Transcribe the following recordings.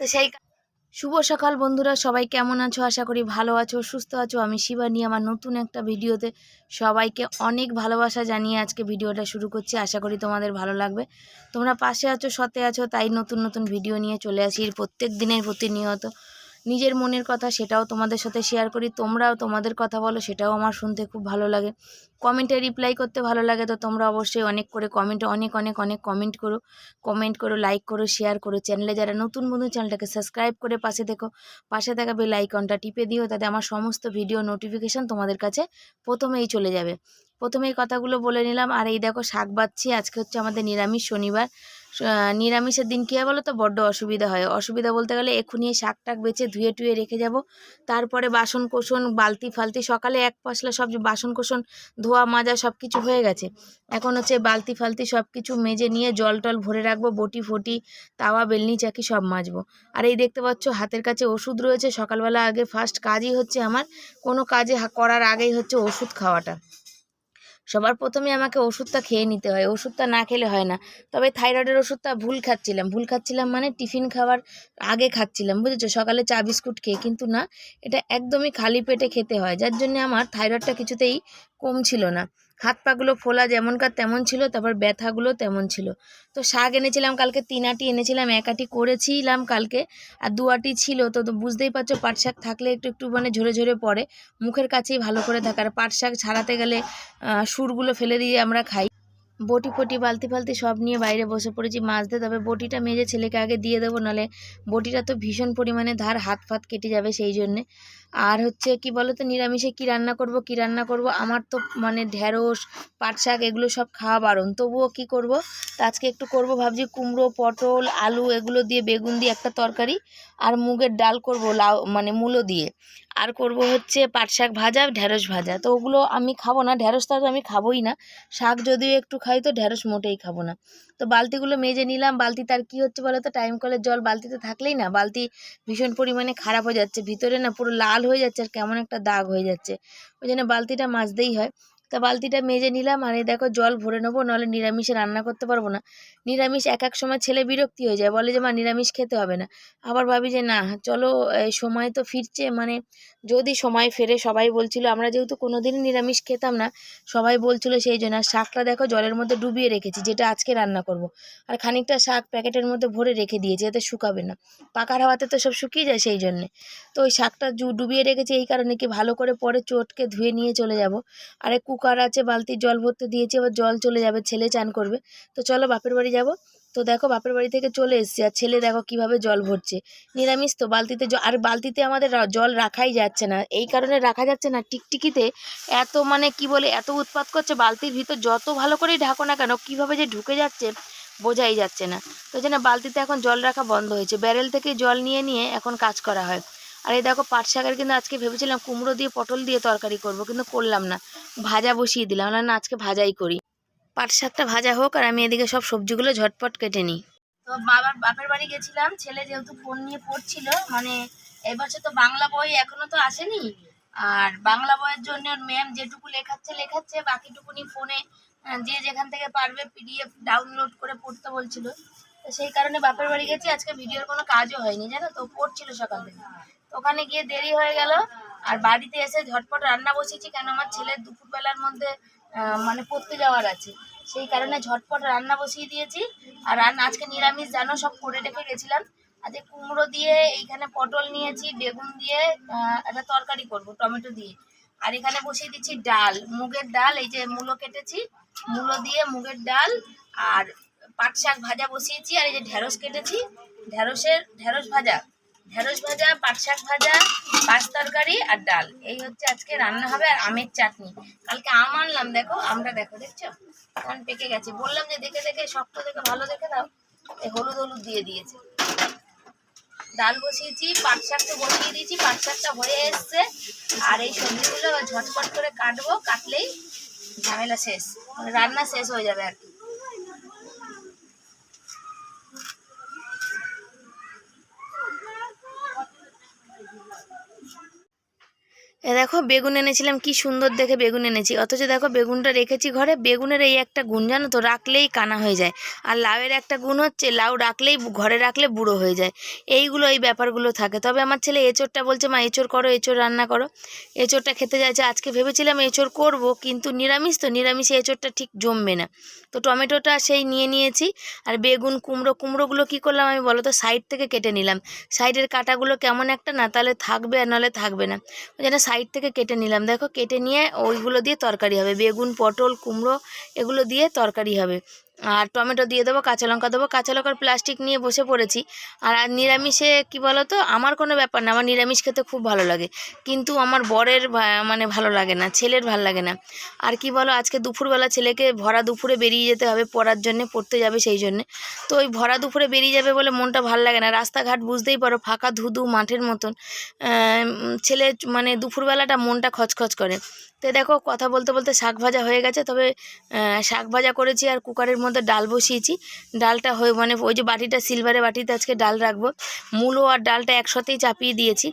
তো সেই শুভ সকাল বন্ধুরা, সবাই কেমন আছো? আশা করি ভালো আছো, সুস্থ আছো। আমি শিবানী আমার নতুন একটা ভিডিওতে সবাইকে অনেক ভালোবাসা জানিয়ে আজকে ভিডিওটা শুরু করছি। আশা করি তোমাদের ভালো লাগবে। তোমরা পাশে আছো, সতে আছো, তাই নতুন নতুন ভিডিও নিয়ে চলে আসি। প্রত্যেক দিনের প্রতিনিয়ত নিজের মনের কথা সেটাও তোমাদের সাথে শেয়ার করি, তোমরাও তোমাদের কথা বলো, সেটাও আমার শুনতে খুব ভালো লাগে। কমেন্টে রিপ্লাই করতে ভালো লাগে, তো তোমরা অবশ্যই অনেক করে কমেন্টে অনেক অনেক অনেক কমেন্ট করো। কমেন্ট করো লাইক করো শেয়ার করো। চ্যানেলে যারা নতুন বন্ধু চ্যানেলটাকে সাবস্ক্রাইব করে পাশে দেখো পাশে থাকা বেল আইকনটা টিপে দিও, তাতে আমার সমস্ত ভিডিও নোটিফিকেশান তোমাদের কাছে প্রথমেই চলে যাবে। প্রথমে এই কথাগুলো বলে নিলাম, আর এই দেখো শাক বাচ্ছি, আজকে হচ্ছে আমাদের নিরামিষ শনিবার। নিরামিষের দিন কী হয় বলো তো বড্ড অসুবিধা হয়। অসুবিধা বলতে গেলে এক্ষুনি শাক টাক বেছে ধুয়ে টুয়ে রেখে যাব। তারপরে বাসন কোসন বালতি ফালতি, সকালে এক পাশলা সব বাসন কোসন ধোয়া, মাজা সব কিছু হয়ে গেছে। এখন হচ্ছে বালতি ফালতি সব কিছু মেজে নিয়ে জল টল ভরে রাখব, বটি ফটি, তাওয়া, বেলনি, চাকি সব মাজবো। আর এই দেখতে পাচ্ছ হাতের কাছে ওষুধ রয়েছে। সকালবেলা আগে ফার্স্ট কাজই হচ্ছে আমার। কোনো কাজে করার আগেই হচ্ছে ওষুধ খাওয়াটা। সবার প্রথমে আমাকে ওষুধটা খেয়ে নিতে হয়, ওষুধটা না খেলে হয় না। তবে থাইরয়েডের ওষুধটা ভুল খাচ্ছিলাম ভুল খাচ্ছিলাম মানে টিফিন খাওয়ার আগে খাচ্ছিলাম, বুঝেছ? সকালে চা, বিস্কুট খেয়ে, কিন্তু না, এটা একদমই খালি পেটে খেতে হয়, যার জন্য আমার থাইরয়েডটা কিছুতেই কম ছিল না। হাত পাগুলো ফোলা যেমনকার তেমন ছিল, তারপর ব্যথাগুলো তেমন ছিল। তো শাক এনেছিলাম কালকে, তিন আটি এনেছিলাম, এক আটি করেছিলাম কালকে, আর দু আটি ছিল। তো বুঝতেই পারছ, পাট শাক থাকলে একটু একটু মানে ঝরে ঝরে পড়ে। মুখের কাছেই ভালো করে থাকে। আর পাট শাক ছাড়াতে গেলে সুরগুলো ফেলে দিয়ে আমরা খাই। বটি ফটি, বালতি ফালতি সব নিয়ে বাইরে বসে পড়েছি মাছ দিয়ে তবে বটিটা মেজে ছেলেকে আগে দিয়ে দেবো নাহলে বটিটা তো ভীষণ পরিমাণে ধার, হাত ফাত কেটে যাবে সেই জন্যে। আর হচ্ছে কি বলো তো নিরামিষে কি রান্না করব, কি রান্না করব, আমার তো মানে ঢ্যাঁড়স পাট শাক এগুলো সব খাওয়া বারণ। তবুও কি করব? তা আজকে একটু করব, ভাবছি কুমড়ো, পটল, আলু এগুলো দিয়ে বেগুন দিয়ে একটা তরকারি আর মুগের ডাল করব লাউ মানে মূলো দিয়ে। আর করব হচ্ছে পাট শাক ভাজা ঢ্যাঁড়স ভাজা। তো ওগুলো আমি খাব না ঢ্যাঁড়সটা তো আমি খাবোই না। শাক যদিও একটু খাই তো ঢ্যাঁড়স মোটেই খাব না। তো বালতিগুলো মেজে নিলাম বালতি তার কি হচ্ছে বলো তো টাইম কলের জল বালতিতে থাকলেই না, বালতি ভীষণ পরিমাণে খারাপ হয়ে যাচ্ছে, ভিতরে না পুরো লাল হয়ে যাচ্ছে আর কেমন একটা দাগ হয়ে যাচ্ছে। ওই জন্য বালতিটা মাজতেই হয়। তা বালতিটা মেজে নিলাম আর এই দেখো জল ভরে নেব নাহলে নিরামিষে রান্না করতে পারব না। নিরামিষ এক এক সময় ছেলে বিরক্তি হয়ে যায়, বলে যে, মা, নিরামিষ খেতে হবে না। আবার ভাবি যে, না, চলো সময় তো ফিরছে। মানে যদি সময় ফেরে, সবাই বলছিল, আমরা যেহেতু কোনোদিনই নিরামিষ খেতাম না, সবাই বলছিল সেই জন্য। আর শাকটা দেখো জলের মধ্যে ডুবিয়ে রেখেছি, যেটা আজকে রান্না করব। আর খানিকটা শাক প্যাকেটের মধ্যে ভরে রেখে দিয়েছি, এতে শুকাবে না। পাকার হাওয়াতে তো সব শুকিয়ে যায় সেই জন্যে। তো ওই শাকটা ডুবিয়ে রেখেছি, এই কারণে কি ভালো করে পরে চটকে ধুয়ে নিয়ে চলে যাব। আর এক কুকার আছে বালতি জল ভরতে দিয়েছি, এবার জল চলে যাবে, ছেলে চান করবে। তো চলো বাপের বাড়ি যাব। তো দেখো বাপের বাড়ি থেকে চলে এসেছি, আর ছেলে দেখো কীভাবে জল ভরছে। নিরামিষ তো, বালতিতে আর বালতিতে আমাদের জল রাখাই যাচ্ছে না। এই কারণে রাখা যাচ্ছে না, টিকটিকিতে এত মানে কি বলে, এত উৎপাত করছে, বালতির ভিতর যত ভালো করেই ঢাকো না কেন, কীভাবে যে ঢুকে যাচ্ছে বোঝাই যাচ্ছে না। তো জন্য বালতিতে এখন জল রাখা বন্ধ হয়েছে। ব্যারেল থেকে জল নিয়ে নিয়ে এখন কাজ করা হয়। আর এই দেখো পাট শাকের কিন্তু আজকে ভেবেছিলাম কুমড়ো দিয়ে, পটল দিয়ে তরকারি করব, কিন্তু করলাম না। ভাজা বসিয়ে দিলাম, না আজকে ভাজাই করি। পাট শাকটা ভাজা হোক আর আমি এদিকে সব সবজিগুলো ঝটপট কেটে নিই। তো বাবার বাপের বাড়ি গেছিলাম, ছেলে যেহেতু ফোন নিয়ে পড়ছিল মানে এবছর তো বাংলা বই এখনও তো আসেনি। আর বাংলা বইয়ের জন্য ম্যাম যেটুকু লেখাচ্ছে লেখাচ্ছে, বাকিটুকুনি ফোনে যে যেখান থেকে পারবে পিডিএফ ডাউনলোড করে পড়তে বলছিল। তো সেই কারণে বাপের বাড়ি গেছি, আজকে ভিডিওর কোনো কাজও হয়নি, জানো তো, পড়ছিল সকাল থেকে। ওখানে গিয়ে দেরি হয়ে গেল। আর বাড়িতে এসে ঝটপট রান্না বসিয়েছি, কেন আমার ছেলের দুপুরবেলার মধ্যে মানে পড়তে যাওয়ার আছে। সেই কারণে ঝটপট রান্না বসিয়ে দিয়েছি। আর রান্না আজকে নিরামিষ, জানো, সব করে রেখে গেছিলাম। আজকে কুমড়ো দিয়ে এইখানে পটল নিয়েছি, বেগুন দিয়ে একটা তরকারি করব, টমেটো দিয়ে। আর এখানে বসিয়ে দিচ্ছি ডাল, মুগের ডাল, এই যে মূলো কেটেছি। মূলো দিয়ে মুগের ডাল আর পাট শাক ভাজা বসিয়েছি, আর এই যে ঢেঁড়স কেটেছি। ঢেঁড়সের ঢেঁড়স ভাজা। ঢেঁড়স ভাজা, পাট শাক ভাজা, পাঁচ তরকারি আর ডাল। এই হচ্ছে আজকে রান্না হবে আর আমের চাটনি। কালকে আম আনলাম, দেখো, আমটা দেখো, দেখছ? কোন পেকে গেছে। বললাম যে দেখে দেখে, শক্ত দেখে ভালো দেখে দাও। এই হলুদ হলুদ দিয়ে দিয়েছে। ডাল বসিয়েছি, পাট শাক তো বসিয়ে দিয়েছি, পাট শাকটা হয়ে এসছে। আর এই সবজিগুলো ঝটপট করে কাটবো, কাটলেই ঝামেলা শেষ মানে রান্না শেষ হয়ে যাবে আর কি। এ দেখো বেগুন এনেছিলাম, কি সুন্দর দেখে বেগুন এনেছি। অথচ দেখো বেগুনটা রেখেছি ঘরে, বেগুনের এই একটা গুণ জানো তো, রাখলেই কানা হয়ে যায়। আর লাউয়ের একটা গুণ হচ্ছে, লাউ রাখলেই ঘরে রাখলে বুড়ো হয়ে যায়। এইগুলো, এই ব্যাপারগুলো থাকে। তবে আমার ছেলে এঁচোড়টা বলছে, মা, এঁচোড় করো, এঁচোড় রান্না করো। এঁচোড়টা খেতে যাচ্ছে, আজকে ভেবেছিলাম এঁচোড় করব, কিন্তু নিরামিষ তো, নিরামিষে এঁচোড়টা ঠিক জমবে না। তো টমেটোটা সেই নিয়ে নিয়েছি, আর বেগুন, কুমড়ো, কুমড়োগুলো কি করলাম আমি বলো তো, সাইড থেকে কেটে নিলাম। সাইডের কাটাগুলো কেমন একটা না, তাহলে থাকবে আর নাহলে থাকবে না। জন্য সাইড থেকে কেটে নিলাম। দেখো কেটে নিয়ে ওইগুলো দিয়ে তরকারি হবে। বেগুন, পটল, কুমড়ো এগুলো দিয়ে তরকারি হবে। আর টমেটো দিয়ে দেবো, কাঁচা লঙ্কা দেবো। কাঁচা লঙ্কার প্লাস্টিক নিয়ে বসে পড়েছি। আর নিরামিষে কি বলো তো আমার কোনো ব্যাপার না, আমার নিরামিষ খেতে খুব ভালো লাগে। কিন্তু আমার বরের মানে ভালো লাগে না, ছেলের ভালো লাগে না। আর কি বলো, আজকে দুপুরবেলা ছেলেকে ভরা দুপুরে বেরিয়ে যেতে হবে, পড়ার জন্যে, পড়তে যাবে সেই জন্যে। তো ওই ভরা দুপুরে বেরিয়ে যাবে বলে মনটা ভালো লাগে না। রাস্তাঘাট বুঝতেই পারো, ফাঁকা ধুধু মাঠের মতন। ছেলে মানে দুপুরবেলাটা মনটা খচখচ করে। তো দেখো কথা বলতে বলতে শাক ভাজা হয়ে গেছে, তবে শাক ভাজা করেছি আর কুকারের মধ্যে ডাল বসিয়েছি। ডালটা হয়ে মানে ওই যে বাটিটা সিলভারের বাটিতে আজকে ডাল রাখব। মূলো আর ডালটা একসাথেই চাপিয়ে দিয়েছি।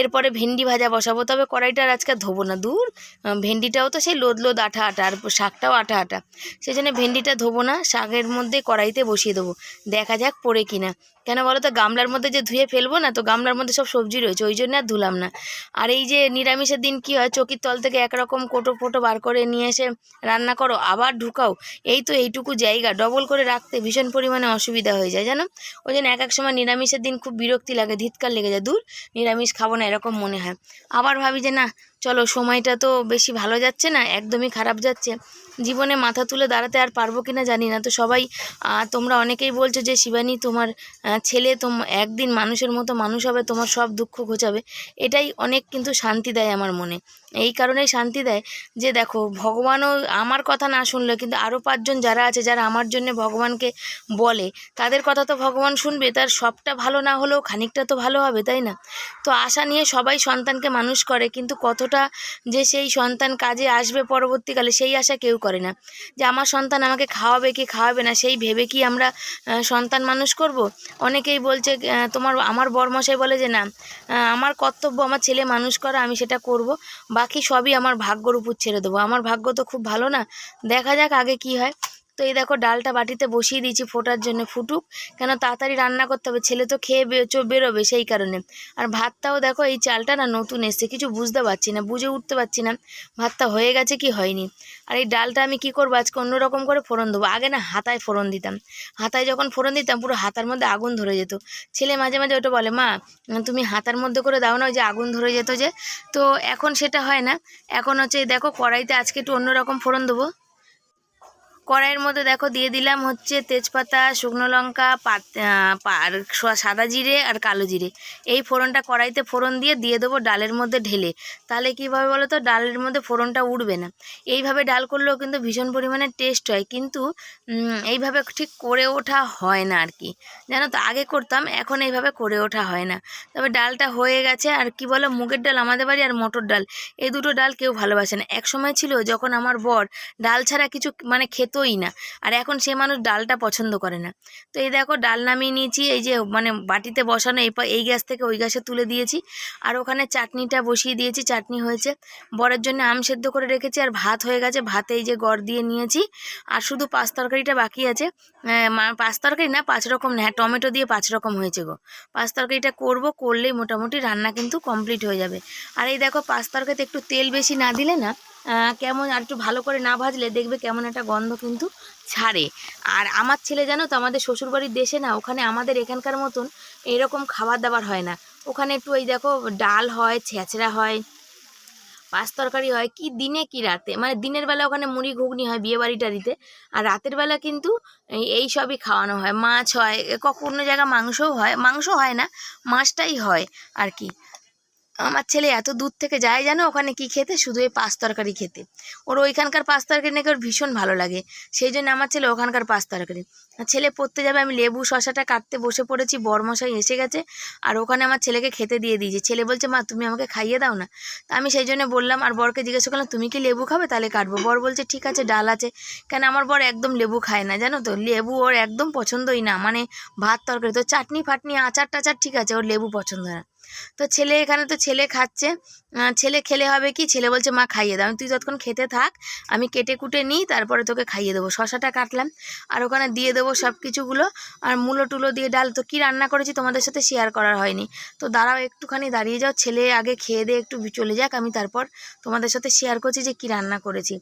এরপরে ভেন্ডি ভাজা বসাবো, তবে কড়াইটা আর আজকে ধোবো না। দূর ভেন্ডিটাও তো সেই লোদ লোদ আঠা আঠা, আর শাকটাও আঠা আঠা। সেই জন্য ভেন্ডিটা ধোবো না, শাকের মধ্যে কড়াইতে বসিয়ে দেবো। দেখা যাক পড়ে কিনা। কেন বলো তো গামলার মধ্যে যে ধুয়ে ফেলব না, তো গামলার মধ্যে সব সবজি রয়েছে, ওই জন্য আর ধুলাম না। আর এই যে নিরামিষের দিন কি হয়? চকির তল থেকে একরকম কোটো ফোটো বার করে নিয়ে এসে রান্না করো, আবার ঢুকাও। এই তো এইটুকু জায়গা ডবল করে রাখতে ভীষণ পরিমাণে অসুবিধা হয়ে যায়, জানো? ওই জন্য এক এক সময় নিরামিষের দিন খুব বিরক্তি লাগে, ধিৎকার লেগে যায়। দূর, নিরামিষ খাব না, এরকম মনে হয়। আবার ভাবি যে না চলো, সময়টা তো বেশি ভালো যাচ্ছে না, একদমই খারাপ যাচ্ছে। জীবনে মাথা তুলে দাঁড়াতে আর পারব কিনা জানি না। তো সবাই তোমরা অনেকেই বলছো যে, শিবানী, তোমার ছেলে তোম, একদিন মানুষের মতো মানুষ হবে, তোমার সব দুঃখ ঘোচাবে। এটাই অনেক কিন্তু শান্তি দেয় আমার মনে। এই কারণেই শান্তি দেয় যে দেখো, ভগবানও আমার কথা না শুনলে কিন্তু আরও পাঁচজন যারা আছে, যারা আমার জন্য ভগবানকে বলে, তাদের কথা তো ভগবান শুনবে, তার সবটা ভালো না হলেও খানিকটা তো ভালো হবে, তাই না? তো আশা নিয়ে সবাই সন্তানকে মানুষ করে, কিন্তু কতটা যে সেই সন্তান কাজে আসবে পরবর্তীকালে, সেই আশা কেউ করে না। যে আমার সন্তান আমাকে খাওয়াবে কি খাওয়াবে না, সেই ভেবে কি আমরা সন্তান মানুষ করব? অনেকেই বলছে তোমার, আমার বরমশাই বলে যে না আমার কর্তব্য আমার ছেলে মানুষ করা, আমি সেটা করব। বাকি সবই আমার ভাগ্যর উপর ছেড়ে দেবো। আমার ভাগ্য তো খুব ভালো না। দেখা যাক আগে কি হয়। তো এই দেখো ডালটা বাটিতে বসিয়ে দিয়েছি ফোটার জন্য ফুটুক। কেন তাড়াতাড়ি রান্না করতে হবে, ছেলে তো খেয়ে বেরোবে সেই কারণে। আর ভাতটাও দেখো এই চালটা না নতুন এসছে, কিছু বুঝতে পারছি না, বুঝে উঠতে পারছি না, ভাতটা হয়ে গেছে কি হয়নি। আর এই ডালটা আমি কি করব, আজকে অন্যরকম করে ফোড়ন দেবো। আগে না হাতায় ফোড়ন দিতাম, হাতায় যখন ফোড়ন দিতাম পুরো হাতার মধ্যে আগুন ধরে যেত। ছেলে মাঝে মাঝে ওটা বলে, মা, তুমি হাতার মধ্যে করে দাও না, ওই যে আগুন ধরে যেত যে। তো এখন সেটা হয় না, এখন হচ্ছে দেখো কড়াইতে আজকে একটু অন্যরকম ফোড়ন দেবো। কড়াইয়ের মধ্যে দেখো দিয়ে দিলাম হচ্ছে তেজপাতা, শুকনো লঙ্কা আর সাদা জিরে আর কালো জিরে। এই ফোড়নটা কড়াইতে ফোড়ন দিয়ে দিয়ে দেবো ডালের মধ্যে ঢেলে। তাহলে কীভাবে বলো তো ডালের মধ্যে ফোড়নটা উঠবে না। এইভাবে ডাল করলেও কিন্তু ভীষণ পরিমাণে টেস্ট হয়। কিন্তু এইভাবে ঠিক করে ওঠা হয় না আর কি। জানো তো, আগে করতাম, এখন এইভাবে করে ওঠা হয় না। তবে ডালটা হয়ে গেছে। আর কি বলো, মুগের ডাল আমাদের বাড়ি আর মটর ডাল, এই দুটো ডাল কেউ ভালোবাসে না। এক সময় ছিল যখন আমার বর ডাল ছাড়া কিছু মানে খেতই না। আর এখন সে মানুষ ডালটা পছন্দ করে না। তো এই দেখো, ডাল নামিয়ে নিয়েছি, এই যে মানে বাটিতে বসানো, এই এই গ্যাস থেকে ওই গ্যাসে তুলে দিয়েছি। আর ওখানে চাটনিটা বসিয়ে দিয়েছি, চাটনি হয়েছে। বরের জন্য আম সেদ্ধ করে রেখেছি, আর ভাত হয়ে গেছে। ভাতে এই যে গড় দিয়ে নিয়েছি। আর শুধু পাঁচ তরকারিটা বাকি আছে। পাঁচ তরকারি না, পাঁচ রকম না হ্যাঁ টমেটো দিয়ে পাঁচ রকম হয়েছে গো। পাঁচ তরকারিটা করব, করলেই মোটামুটি রান্না কিন্তু কমপ্লিট হয়ে যাবে। আর এই দেখো, পাঁচ তরকারিতে একটু তেল বেশি না দিলে না কেমন আর একটু ভালো করে না ভাজলে দেখবে কেমন একটা গন্ধ কিন্তু ছাড়ে। আর আমার ছেলে জানো তো আমাদের শ্বশুরবাড়ির দেশে না, ওখানে আমাদের এখানকার মতন এরকম খাবার দাবার হয় না। ওখানে একটু ওই দেখো ডাল হয়, ছেঁচড়া হয়, পাঁচ তরকারি হয়, কি দিনে কি রাতে? মানে দিনের বেলা ওখানে মুড়ি ঘুগনি হয় বিয়ে বাড়ি টাড়িতে আর রাতের বেলা কিন্তু এই সবই খাওয়ানো হয়। মাছ হয় কখনো কোনো জায়গা মাংসও হয় মাংস হয় না, মাছটাই হয় আর কি। আমার ছেলে এত দূর থেকে যায় জানো? ওখানে কি খেতে? শুধু এই পাঁচ তরকারি খেতে। ওর ওইখানকার পাঁচ তরকারি নাকি ওর ভীষণ ভালো লাগে। সেই জন্য আমার ছেলে ওখানকার পাঁচ তরকারি। ছেলে পড়তে যাবে, আমি লেবু, শশাটা কাটতে বসে পড়েছি, বরমশাই এসে গেছে। আর ওখানে আমার ছেলেকে খেতে দিয়ে দিয়েছে। ছেলে বলছে, মা, তুমি আমাকে খাইয়ে দাও না। তা আমি সেই জন্য বললাম, আর বরকে জিজ্ঞাসা করলাম, তুমি কি লেবু খাবে? তাহলে কাটবো। বর বলছে, ঠিক আছে, ডাল আছে। কেন আমার বর একদম লেবু খায় না, জানো তো? লেবু ওর একদম পছন্দই না। মানে ভাত তরকারি, তো চাটনি ফাটনি আচার টাচার ঠিক আছে, ওর লেবু পছন্দ না। তো ছেলে এখানে তো ছেলে খাচ্ছে। ছেলে খেলে হবে কি? ছেলে বলছে, মা, খাইয়ে দাও। তুই যতক্ষণ খেতে থাক, আমি কেটে কুটে নিই, তারপরে তোকে খাইয়ে দেবো। শশাটা কাটলাম। আর ওখানে দিয়ে দেবো সব কিছুগুলো আর মূলো টুলো দিয়ে ডাল তো কী রান্না করেছি তোমাদের সাথে শেয়ার করার হয়নি। তো দাঁড়াও, একটুখানি দাঁড়িয়ে যাও। ছেলে আগে খেয়ে দিয়ে একটু চলে যাক। আমি তারপর তোমাদের সাথে শেয়ার করছি যে কী রান্না করেছি।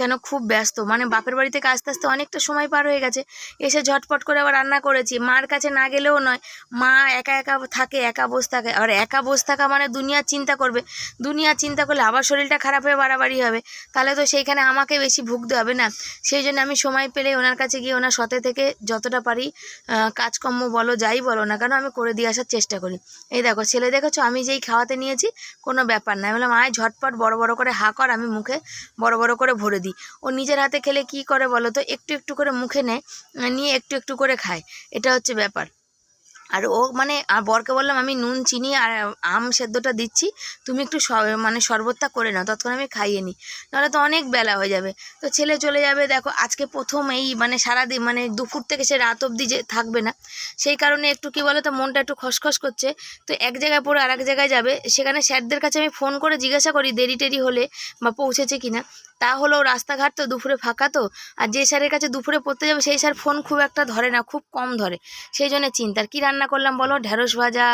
কেন খুব ব্যস্ত। মানে বাপের বাড়ি থেকে আস্তে আস্তে অনেকটা সময় পার হয়ে গেছে। এসে ঝটপট করে আবার রান্না করেছি। মার কাছে না গেলেও নয়। মা একা একা থাকে, একা বসে থাকে। আর একা বসে থাকা মানে দুনিয়ার চিন্তা করবে। দুনিয়ার চিন্তা করলে আবার শরীরটা খারাপ হয়ে বাড়াবাড়ি হবে। তাহলে তো সেইখানে আমাকে বেশি ভুগতে হবে না। সেই জন্য আমি সময় পেলে ওনার কাছে গিয়ে ওনার সতে থেকে যতটা পারি কাজকর্ম বলো, যাই বলো না কেন আমি করে দিয়ে আসার চেষ্টা করি। এই দেখো, ছেলে দেখেছ? আমি যেই খাওয়াতে নিয়েছি, কোনো ব্যাপার না। বললাম, আয় ঝটপট বড় বড় করে হা কর, আমি মুখে বড় বড় করে ভরে দিই। ও নিজের হাতে খেলে কি করে বলো তো? একটু একটু করে মুখে নেয়, নিয়ে একটু একটু করে খায়। এটা হচ্ছে ব্যাপার। আর ও মানে আর বরকে বললাম, আমি নুন, চিনি আর আম সেদ্ধটা দিচ্ছি। তুমি একটু মানে শরবতটা করে নাও, ততক্ষণ আমি খাইয়ে নিই। নাহলে তো অনেক বেলা হয়ে যাবে। তো ছেলে চলে যাবে, দেখো, আজকে প্রথম এই মানে সারাদিন মানে দুপুর থেকে সে রাত অবধি যে থাকবে না। সেই কারণে একটু কি বলো তো মনটা একটু খসখস করছে। তো এক জায়গায় পড়ে আর এক জায়গায় যাবে। সেখানে স্যারদের কাছে আমি ফোন করে জিজ্ঞাসা করি দেরি টেরি হলে বা পৌঁছেছে কিনা। তা হলেও রাস্তাঘাট তো দুপুরে ফাঁকা তো। আর যে স্যারের কাছে দুপুরে পড়তে যাবে, সেই স্যার ফোন খুব একটা ধরে না, খুব কম ধরে। সেই জন্য চিন্তার কী রান্না করলাম বলো? ঢেঁড়স ভাজা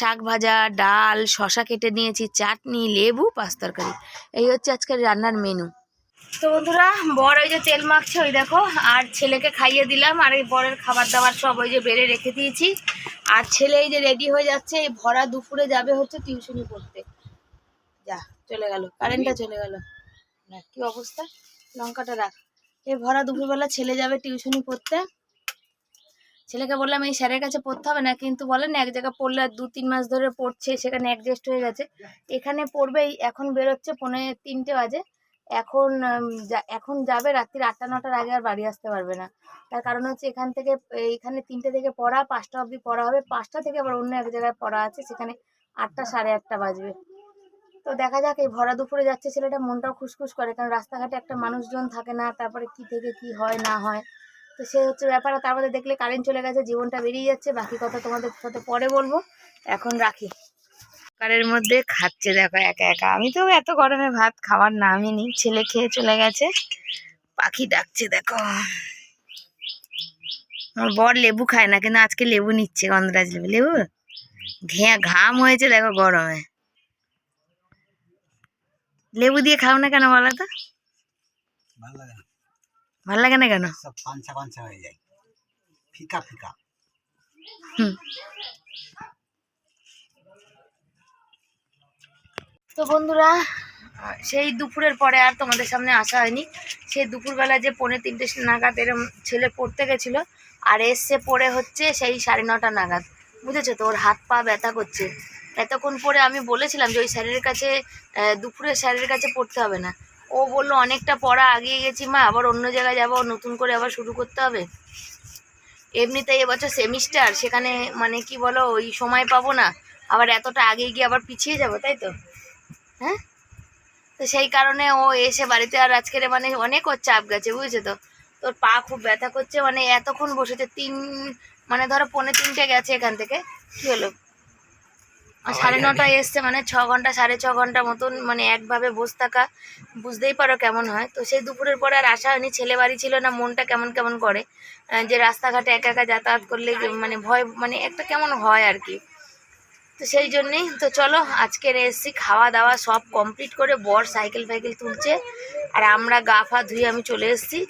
শাক ভাজা, ডাল শশা কেটে নিয়েছি, চাটনি, লেবু, পাঁচ তরকারি। এই হচ্ছে আজকের রান্নার মেনু তো বন্ধুরা, বর ওই যে তেল মাখছে, ওই দেখো। আর ছেলেকে খাইয়ে দিলাম। আর এই বরের খাবার দাবার সব ওই যে বেড়ে রেখে দিয়েছি। আর ছেলে এই যে রেডি হয়ে যাচ্ছে, এই ভরা দুপুরে যাবে হচ্ছে টিউশনি পড়তে। যা, চলে গেল। কারেন্টটা চলে গেল। কি অবস্থা? লঙ্কাটা রাখ। এই ভরা দুপুরবেলা ছেলে যাবে টিউশনি পড়তে। ছেলেকে বললাম, এই স্যারের কাছে পড়তে হবে না, কিন্তু বলেন এক জায়গায় পড়লে দু, তিন মাস ধরে পড়ছে, সেখানে অ্যাডজাস্ট হয়ে গেছে। এখানে পড়বেই, এখন বেরোচ্ছে, পৌনে তিনটে বাজে। এখন এখন যাবে রাত্রির আটটা, নটার আগে আর বাড়ি আসতে পারবে না। তার কারণ হচ্ছে এখান থেকে, এইখানে তিনটে থেকে পড়া, পাঁচটা অবধি পড়া হবে। পাঁচটা থেকে আবার অন্য এক জায়গায় পড়া আছে, সেখানে আটটা, সাড়ে আটটা বাজবে। তো দেখা যাক, এই ভরা দুপুরে যাচ্ছে ছেলেটা, মনটাও খুশখুশ করে, কারণ রাস্তাঘাটে একটা মানুষজন থাকে না, তারপরে কি থেকে কি হয়, না হয়। তো সে হচ্ছে ব্যাপার তারপরে দেখলে কারেন্ট চলে গেছে, জীবনটা বেরিয়ে যাচ্ছে, বাকি কথা তোমাদের সাথে পরে বলব। এখন রাখি। কারের মধ্যে খাচ্ছে, দেখো একা একা। আমি তো এত গরমে ভাত খাওয়ার নামই নি ছেলে খেয়ে চলে গেছে। পাখি ডাকছে, দেখো। আমার বর লেবু খায় না, কিন্তু আজকে লেবু নিচ্ছে, গন্ধরাজ লেবু। লেবু? ঘে ঘাম হয়েছে, দেখো গরমে। লেবু দিয়ে খাও না কেন বলো তো? ভালো লাগে না। ভালো লাগে না কেন? সব পাঞ্চা পাঞ্চা হয়ে যায়। ফিকা ফিকা। হুম। তো বন্ধুরা সেই দুপুরের পরে আর তোমাদের সামনে আসা হয়নি। সেই দুপুরবেলা যে পৌনে তিনটে নাগাদ এরম ছেলে পড়তে গেছিল আর এসছে পড়ে হচ্ছে সেই সাড়ে নটা নাগাদ। বুঝেছ তো? ওর হাত পা ব্যথা করছে। এতক্ষণ পরে আমি বলেছিলাম যে ওই স্যারের কাছে দুপুরে স্যারের কাছে পড়তে হবে না। ও বলল, অনেকটা পড়া আগিয়ে গেছি মা, আবার অন্য জায়গায় যাব, নতুন করে আবার শুরু করতে হবে। এমনিতেই এবছর সেমিস্টার, সেখানে মানে কি বলো, ওই সময় পাবো না, আবার এতটা আগে গিয়ে আবার পিছিয়ে যাব, তাই তো? হ্যাঁ? তো সেই কারণে ও এসে বাড়িতে, আর আজকের মানে অনেক ওর চাপ গেছে, বুঝেছ তো? তোর পা খুব ব্যথা করছে মানে এতক্ষণ বসেছে, তিন মানে ধরো পৌনে তিনটে গেছে এখান থেকে, কি হলো? সাড়ে নটায় এসছে মানে ছ ঘণ্টা সাড়ে ছ ঘণ্টা মতন মানে একভাবে বসে থাকা। বুঝতেই পারো কেমন হয়। তো সেই দুপুরের পরে আর আসা হয়নি ছেলে বাড়ি ছিল না মনটা কেমন কেমন করে। যে রাস্তাঘাটে একা একা যাতায়াত করলে মানে ভয় মানে একটা কেমন হয় আর কি। তো সেই জন্যেই তো চলো আজকের এসছি খাওয়া দাওয়া সব কমপ্লিট করে বর সাইকেল ফাইকেল তুলছে। আর আমরা গা ফা ধুয়ে আমি চলে এসেছি।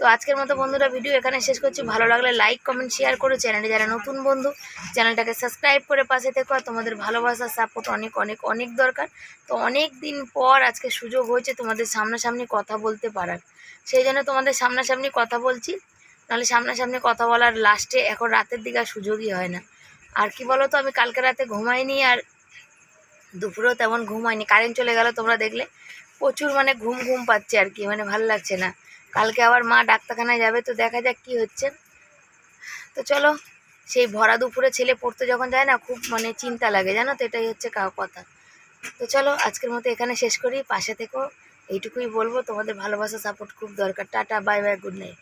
তো আজকের মতো বন্ধুরা ভিডিও এখানে শেষ করছি। ভালো লাগলে লাইক কমেন্ট শেয়ার করো। চ্যানেলে যারা নতুন বন্ধু চ্যানেলটাকে সাবস্ক্রাইব করে পাশে থেকো। আর তোমাদের ভালোবাসা সাপোর্ট অনেক অনেক অনেক দরকার। তো অনেক দিন পর আজকে সুযোগ হয়েছে তোমাদের সামনাসামনি কথা বলতে পারার। সেই জন্য তোমাদের সামনাসামনি কথা বলছি। নাহলে সামনাসামনি কথা বলার লাস্টে এখন রাতের দিকে আর সুযোগই হয় না। আর কি বলো তো আমি কালকে রাতে ঘুমাইনি আর দুপুরেও তেমন ঘুম হয়নি। কারেন্ট চলে গেল তোমরা দেখলে। প্রচুর মানে ঘুম ঘুম পাচ্ছে আর কি। মানে ভালো লাগছে না। কালকে আবার মা ডাক্তারখানায় যাবে, তো দেখা যাক কি হচ্ছে। তো চলো, সেই ভরা দুপুরে ছেলে পড়তে যখন যায় না, খুব মানে চিন্তা লাগে, জানো তো, এটাই হচ্ছে কাউ কথা। তো চলো, আজকের মতো এখানে শেষ করি, পাশে থেকো, এইটুকুই বলব, তোমাদের ভালোবাসা সাপোর্ট খুব দরকার। Tata bye bye good night